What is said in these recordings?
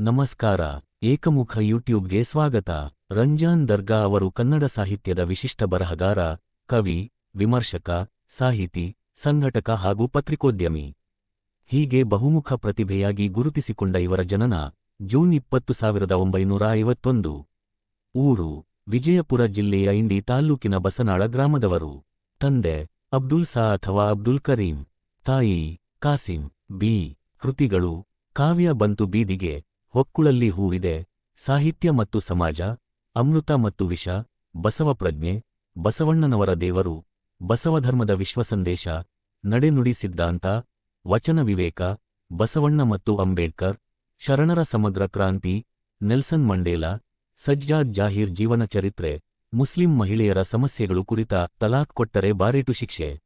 ನಮಸ್ಕಾರ, ಏಕಮುಖ ಯೂಟ್ಯೂಬ್ಗೆ ಸ್ವಾಗತ. ರಂಜಾನ್ ದರ್ಗಾ ಅವರು ಕನ್ನಡ ಸಾಹಿತ್ಯದ ವಿಶಿಷ್ಟ ಬರಹಗಾರ, ಕವಿ, ವಿಮರ್ಶಕ, ಸಾಹಿತಿ, ಸಂಘಟಕ ಹಾಗೂ ಪತ್ರಿಕೋದ್ಯಮಿ. ಹೀಗೆ ಬಹುಮುಖ ಪ್ರತಿಭೆಯಾಗಿ ಗುರುತಿಸಿಕೊಂಡ ಇವರ ಜನನ ಜೂನ್ ಇಪ್ಪತ್ತು ಸಾವಿರದ ಒಂಬೈನೂರ ಐವತ್ತೊಂದು. ಊರು, ವಿಜಯಪುರ ಜಿಲ್ಲೆಯ ಇಂಡಿ ತಾಲ್ಲೂಕಿನ ಬಸನಾಳ ಗ್ರಾಮದವರು. ತಂದೆ, ಅಬ್ದುಲ್ ಸಾ ಅಥವಾ ಅಬ್ದುಲ್ ಕರೀಂ. ತಾಯಿ, ಕಾಸಿಂ. ಬಿ. ಕೃತಿಗಳು. ಕಾವ್ಯ ಬಂತು ಬೀದಿಗೆ ಹೊಕ್ಕುಳಲ್ಲಿ ಹೂವಿದೆ, ಸಾಹಿತ್ಯ ಮತ್ತು ಸಮಾಜ, ಅಮೃತ ಮತ್ತು ವಿಷ, ಬಸವ ಪ್ರಜ್ಞೆ, ಬಸವಣ್ಣನವರ ದೇವರು, ಬಸವಧರ್ಮದ ವಿಶ್ವಸಂದೇಶ, ನಡೆನುಡಿ ಸಿದ್ಧಾಂತ, ವಚನ ವಿವೇಕ, ಬಸವಣ್ಣ ಮತ್ತು ಅಂಬೇಡ್ಕರ್, ಶರಣರ ಸಮಗ್ರ ಕ್ರಾಂತಿ, ನೆಲ್ಸನ್ ಮಂಡೇಲಾ, ಸಜ್ಜಾದ್ ಜಾಹೀರ್ ಜೀವನ ಚರಿತ್ರೆ, ಮುಸ್ಲಿಂ ಮಹಿಳೆಯರ ಸಮಸ್ಯೆಗಳು ಕುರಿತ ತಲಾಖ್ ಕೊಟ್ಟರೆ ಬಾರೇಟು ಶಿಕ್ಷೆ.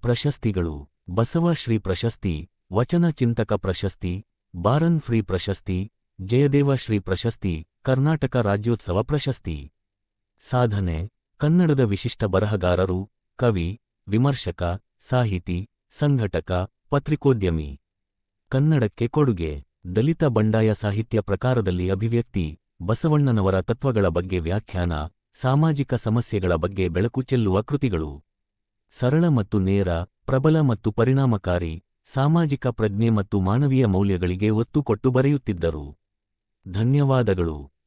ಪ್ರಶಸ್ತಿಗಳು, ಬಸವ ಶ್ರೀ ಪ್ರಶಸ್ತಿ, ವಚನ ಚಿಂತಕ ಪ್ರಶಸ್ತಿ, ಬಾರನ್ ಫ್ರೀ ಪ್ರಶಸ್ತಿ ಜಯದೇವ ಶ್ರೀ ಪ್ರಶಸ್ತಿ, ಕರ್ನಾಟಕ ರಾಜ್ಯೋತ್ಸವ ಪ್ರಶಸ್ತಿ. ಸಾಧನೆ, ಕನ್ನಡದ ವಿಶಿಷ್ಟ ಬರಹಗಾರರು, ಕವಿ, ವಿಮರ್ಶಕ, ಸಾಹಿತಿ, ಸಂಘಟಕ, ಪತ್ರಿಕೋದ್ಯಮಿ. ಕನ್ನಡಕ್ಕೆ ಕೊಡುಗೆ, ದಲಿತ ಬಂಡಾಯ ಸಾಹಿತ್ಯ ಪ್ರಕಾರದಲ್ಲಿ ಅಭಿವ್ಯಕ್ತಿ, ಬಸವಣ್ಣನವರ ತತ್ವಗಳ ಬಗ್ಗೆ ವ್ಯಾಖ್ಯಾನ, ಸಾಮಾಜಿಕ ಸಮಸ್ಯೆಗಳ ಬಗ್ಗೆ ಬೆಳಕು ಚೆಲ್ಲುವ ಕೃತಿಗಳು. ಸರಳ ಮತ್ತು ನೇರ, ಪ್ರಬಲ ಮತ್ತು ಪರಿಣಾಮಕಾರಿ, ಸಾಮಾಜಿಕ ಪ್ರಜ್ಞೆ ಮತ್ತು ಮಾನವೀಯ ಮೌಲ್ಯಗಳಿಗೆ ಒತ್ತು ಕೊಟ್ಟು ಬರೆಯುತ್ತಿದ್ದರು. ಧನ್ಯವಾದಗಳು.